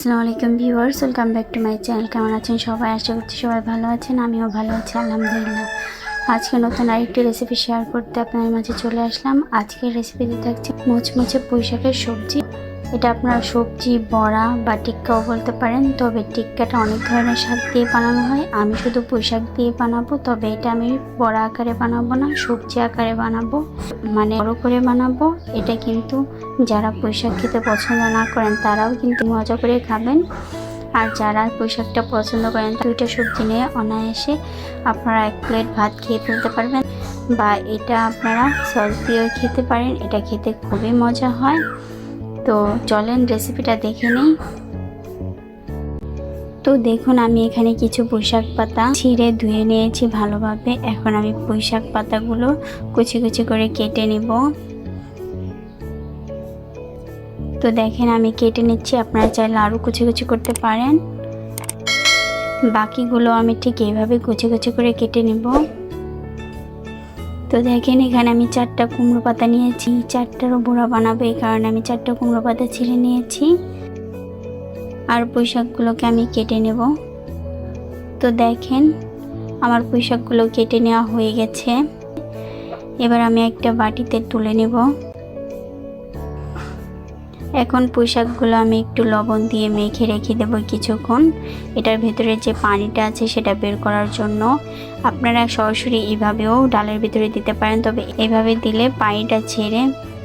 আসসালামু আলাইকুম viewers, welcome back to my channel. কেমন আছেন সবাই? আশা করছি সবাই ভালো আছেন, আমিও ভালো আছি, আলহামদুলিল্লাহ। আজকে নতুন আরেকটি রেসিপি শেয়ার করতে আপনাদের মাঝে চলে আসলাম। আজকের রেসিপিতে থাকছে মুচমুচে পুঁইশাকের সবজি। এটা আপনারা সবজি, বড়া বা টিক্কাও বলতে পারেন, তবে টিক্কাটা অনেক ধরনের শাক দিয়ে বানানো হয়। আমি শুধু পুঁইশাক দিয়ে বানাবো, তবে এটা আমি বড়া আকারে বানাবো না, সবজি আকারে বানাবো। মানে বড় করে বানাবো। এটা কিন্তু যারা পুঁইশাক খেতে পছন্দ না করেন, তারাও কিন্তু মজা করে খাবেন। আর যারা পুঁইশাকটা পছন্দ করেন, দুইটা সবজি নিয়ে অনায়াসে আপনারা এক প্লেট ভাত খেয়ে ফেলতে পারবেন। বা এটা আপনারা সস দিয়েও খেতে পারেন, এটা খেতে খুবই মজা হয়। তো চলেন রেসিপিটা দেখে নিই। তো দেখুন, আমি এখানে কিছু পুঁইশাক পাতা ছিঁড়ে ধুয়ে নিয়েছি ভালোভাবে। এখন আমি পুঁইশাক পাতাগুলো কুচি কুচি করে কেটে নিব। তো দেখেন, আমি কেটে নিচ্ছি। আপনারা চাইলে আরও কুচি কুচি করতে পারেন। বাকিগুলো আমি ঠিক এইভাবে কুচি কুচি করে কেটে নেব। তো দেখেন, এখানে আমি চারটা কুমড়ো পাতা নিয়েছি। চারটারও বড়া বানাবো, এই কারণে আমি চারটা কুমড়ো পাতা ছিঁড়ে নিয়েছি। আর পুঁইশাকগুলোকে আমি কেটে নেব। তো দেখেন, আমার পুঁইশাকগুলো কেটে নেওয়া হয়ে গেছে। এবার আমি একটা বাটিতে তুলে নেব। এখন পোশাকগুলো আমি একটু লবণ দিয়ে মেখে রেখে দেবো কিছুক্ষণ। এটার ভেতরে যে পানিটা আছে সেটা বের করার জন্য। আপনারা সরাসরি এভাবেও ডালের ভিতরে দিতে পারেন, তবে এভাবে দিলে পানিটা ছেড়ে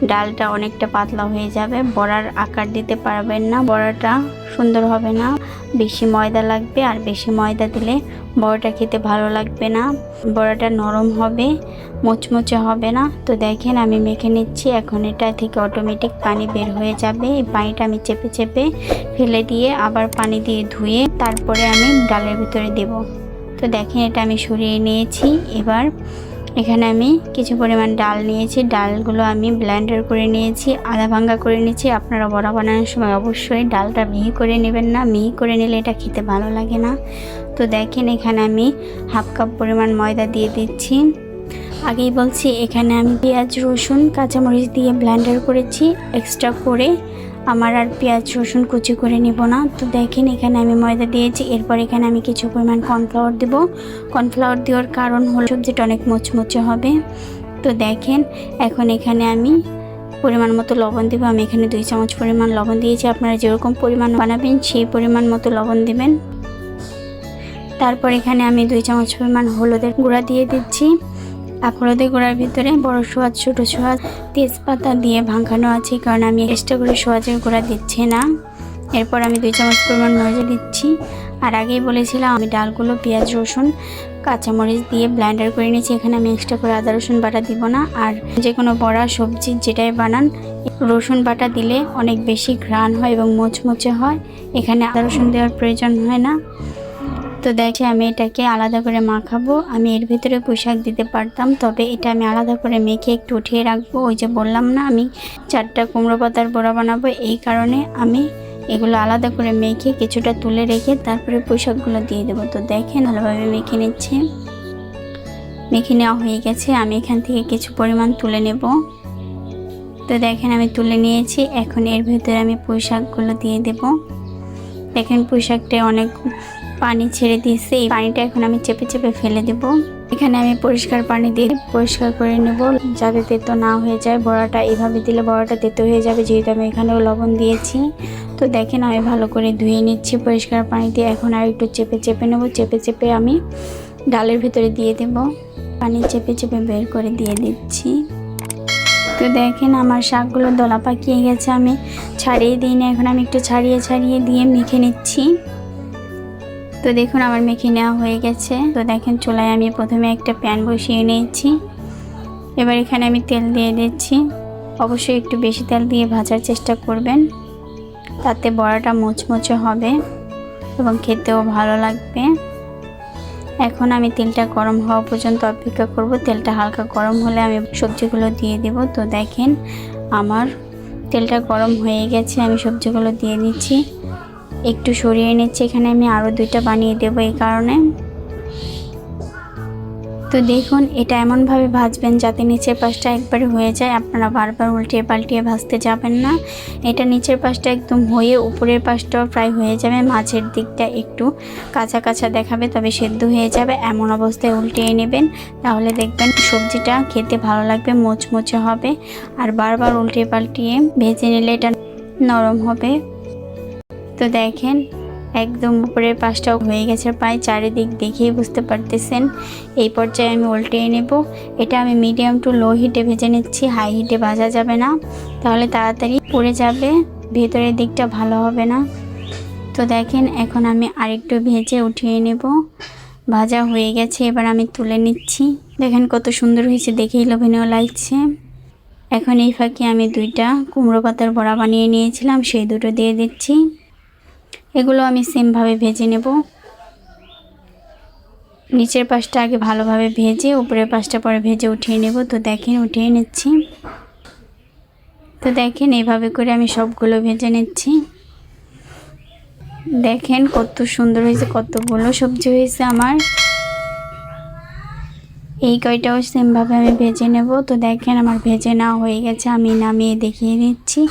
ডালটা অনেকটা পাতলা হয়ে যাবে। বড়ার আকার দিতে পারবেন না, বড়াটা সুন্দর হবে না। বেশি ময়দা লাগবে, আর বেশি ময়দা দিলে বড়াটা খেতে ভালো লাগবে না। বড়াটা নরম হবে, মুচমুচে হবে না। তো দেখেন আমি মেখে নিচ্ছি, এখন এটা থেকে অটোমেটিক পানি বের হয়ে যাবে। এই পানিটা আমি চেপে চেপে ফেলে দিয়ে আবার পানি দিয়ে ধুয়ে তারপরে আমি ডালের ভিতরে দেব। তো দেখেন এটা আমি সরিয়ে নিয়েছি। এবার এখানে আমি কিছু পরিমাণ ডাল নিয়েছি। ডালগুলো আমি ব্লেন্ডার করে নিয়েছি, আধা ভাঙ্গা করে নিয়েছি। আপনারা বড়া বানানোর সময় অবশ্যই ডালটা মিহি করে নেবেন না। মিহি করে নিলে এটা খেতে ভালো লাগে না। তো দেখেন, এখানে আমি হাফ কাপ পরিমাণ ময়দা দিয়ে দিচ্ছি। আগেই বলছি, এখানে আমি পেঁয়াজ, রসুন, কাঁচামরিচ দিয়ে ব্লেন্ডার করেছি। এক্সট্রা করে আমার আর পেঁয়াজ, রসুন কুচি করে নিব না। তো দেখেন, এখানে আমি ময়দা দিয়েছি। এরপর এখানে আমি কিছু পরিমাণ কর্নফ্লাওয়ার দেব। কর্নফ্লাওয়ার দেওয়ার কারণ হলো সবজিটা অনেক মুচমুচে হবে। তো দেখেন, এখন এখানে আমি পরিমাণ মতো লবণ দেবো। আমি এখানে দুই চামচ পরিমাণ লবণ দিয়েছি। আপনারা যেরকম পরিমাণ বানাবেন, সেই পরিমাণ মতো লবণ দেবেন। তারপর এখানে আমি দুই চামচ পরিমাণ হলুদের গুঁড়া দিয়ে দিচ্ছি। হলুদের গুঁড়ার ভিতরে বড় সোয়াদ, ছোটো সোয়াদ, তেজপাতা দিয়ে ভাঙানো আছে, কারণ আমি এক্সট্রা করে সোয়াজের গুঁড়া দিচ্ছি না। এরপর আমি দুই চামচ পরিমাণ মরিচ দিচ্ছি। আর আগেই বলেছিলাম, আমি ডালগুলো, পেঁয়াজ, রসুন, কাঁচামরিচ দিয়ে ব্লেন্ডার করে নিয়েছি। এখানে আমি এক্সট্রা করে আদা, রসুন বাটা দিব না। আর যে কোনো বড়া, সবজি যেটাই বানান, রসুন বাটা দিলে অনেক বেশি ঘ্রাণ হয় এবং মোচমোচে হয়। এখানে আদা, রসুন দেওয়ার প্রয়োজন হয় না। তো দেখে আমি এটাকে আলাদা করে মাখাবো। আমি এর ভিতরে পোশাক দিতে পারতাম, তবে এটা আমি আলাদা করে মেখে একটু উঠিয়ে রাখব। ওই যে বললাম না, আমি চারটা কুমড়ো পাতার বড়া বানাবো। এই কারণে আমি এগুলো আলাদা করে মেখে কিছুটা তুলে রেখে তারপরে পোশাকগুলো দিয়ে দেবো। তো দেখেন, ভালোভাবে মেখে নিচ্ছে। মেখে নেওয়া হয়ে গেছে, আমি এখান থেকে কিছু পরিমাণ তুলে নেব। তো দেখেন, আমি তুলে নিয়েছি। এখন এর ভিতরে আমি পোশাকগুলো দিয়ে দেব। দেখেন পোশাকটা অনেক পানি ছেড়ে দিয়েছে। এই পানিটা এখন আমি চেপে চেপে ফেলে দেব। এখানে আমি পরিষ্কার পানি দিয়ে পরিষ্কার করে নেব যাতে তেতো না হয়ে যায়। বড়াটা এভাবে দিলে বড়াটা তেতো হয়ে যাবে, যেহেতু আমি এখানেও লবণ দিয়েছি। তো দেখেন, আমি ভালো করে ধুয়ে নিচ্ছি পরিষ্কার পানি দিয়ে। এখন আর একটু চেপে চেপে নেব। চেপে চেপে আমি ডালের ভিতরে দিয়ে দেব। পানি চেপে চেপে বের করে দিয়ে দিচ্ছি। তো দেখেন, আমার শাকগুলো দলা পাকিয়ে গেছে। আমি ছাড়িয়ে দিই না এখন আমি একটু ছাড়িয়ে ছাড়িয়ে দিয়ে মেখে নিচ্ছি। তো দেখুন, আমার মেখে নেওয়া হয়ে গেছে। তো দেখেন, চুলায় আমি প্রথমে একটা প্যান বসিয়ে নিয়েছি। এবার এখানে আমি তেল দিয়ে দিচ্ছি। অবশ্যই একটু বেশি তেল দিয়ে ভাজার চেষ্টা করবেন। তাতে বড়াটা মুচমুচে হবে এবং খেতেও ভালো লাগবে। এখন আমি তেলটা গরম হওয়া পর্যন্ত অপেক্ষা করব। তেলটা হালকা গরম হলে আমি সবজিগুলো দিয়ে দেব। তো দেখেন, আমার তেলটা গরম হয়ে গেছে। আমি সবজিগুলো দিয়ে দিচ্ছি। একটু সরিয়ে নিচ্ছি, এখানে আমি আরও দুইটা বানিয়ে দেবো এই কারণে। তো দেখুন, এটা এমনভাবে ভাজবেন যাতে নিচের পাশটা একবারে হয়ে যায়, আপনারা বারবার উল্টিয়ে পাল্টিয়ে ভাজতে যাবেন না। এটা নিচের পাশটা একদম হয়ে উপরের পাশটাও প্রায় হয়ে যাবে, মাঝের দিকটা একটু কাঁচা কাঁচা দেখাবে, তবে সেদ্ধ হয়ে যাবে, এমন অবস্থায় উল্টিয়ে নেবেন। তাহলে দেখবেন সবজিটা খেতে ভালো লাগবে, মোচমোচে হবে, আর বারবার উল্টিয়ে পাল্টিয়ে ভেজে নিলে এটা নরম হবে। তো দেখেন, একদম উপরের পাশটাও হয়ে গেছে প্রায়, চারিদিক দেখেই বুঝতে পারতেছেন। এই পর্যায়ে আমি উল্টিয়ে নেব। এটা আমি মিডিয়াম টু লো হিটে ভেজে নিচ্ছি হাই হিটে ভাজা যাবে না। তাহলে তাড়াতাড়ি পুড়ে যাবে, ভেতরের দিকটা ভালো হবে না। তো দেখেন, এখন আমি আরেকটু ভেজে উঠিয়ে নেব। ভাজা হয়ে গেছে, এবার আমি তুলে নিচ্ছি। দেখেন কত সুন্দর হয়েছে, দেখেই লোভনীয় লাগছে। এখন এই ফাঁকে আমি দুইটা কুমড়ো পাতার বড়া বানিয়ে নিয়েছিলাম, সেই দুটো দিয়ে দিচ্ছি। এগুলো আমি সেমভাবে ভেজে নেব। নিচের পাশটা আগে ভালোভাবে ভেজে, উপরের পাশটা পরে ভেজে উঠিয়ে নেব। তো দেখেন, উঠিয়ে নিচ্ছি। তো দেখেন, এইভাবে করে আমি সবগুলো ভেজে নিচ্ছি। দেখেন, কত সুন্দর হয়েছে, কতগুলো সবজি হয়েছে আমার। এই কয়টাও সেমভাবে আমি ভেজে নেব। তো দেখেন, আমার ভেজে না হয়ে গেছে, আমি নামিয়ে দেখিয়ে দিচ্ছি।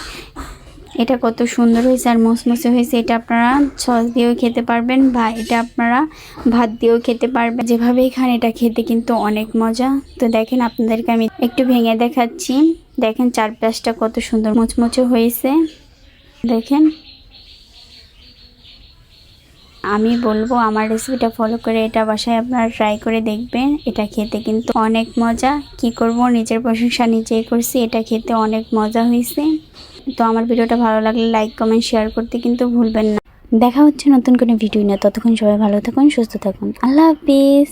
এটা কত সুন্দর হয়েছে আর মুসমুসে হয়েছে, এটা আপনারা সস দিয়েও খেতে পারবেন বা এটা আপনারা ভাত দিয়েও খেতে পারবেন। যেভাবেই খান এটা খেতে কিন্তু অনেক মজা। তো দেখেন আপনাদেরকে আমি একটু ভেঙে দেখাচ্ছি। দেখেন চারপাশটা কত সুন্দর মুচমুচে হয়েছে। দেখেন। আমি বলব আমার রেসিপিটা ফলো করে এটা বাসায় আপনারা ট্রাই করে দেখবেন। এটা খেতে কিন্তু অনেক মজা। কি করব? নিজের প্রশংসা নিজেই করছি। এটা খেতে অনেক মজা হয়েছে। তো আমার ভিডিওটা ভালো লাগলে লাইক কমেন্ট শেয়ার করতে কিন্তু ভুলবেন না দেখা হচ্ছে নতুন কোনো ভিডিও নিয়ে ততক্ষণ সবাই ভালো থাকুন, সুস্থ থাকুন আল্লাহ হাফিজ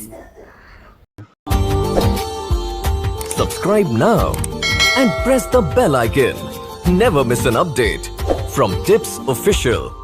Subscribe now and press the bell icon. Never miss an update from Tips Official.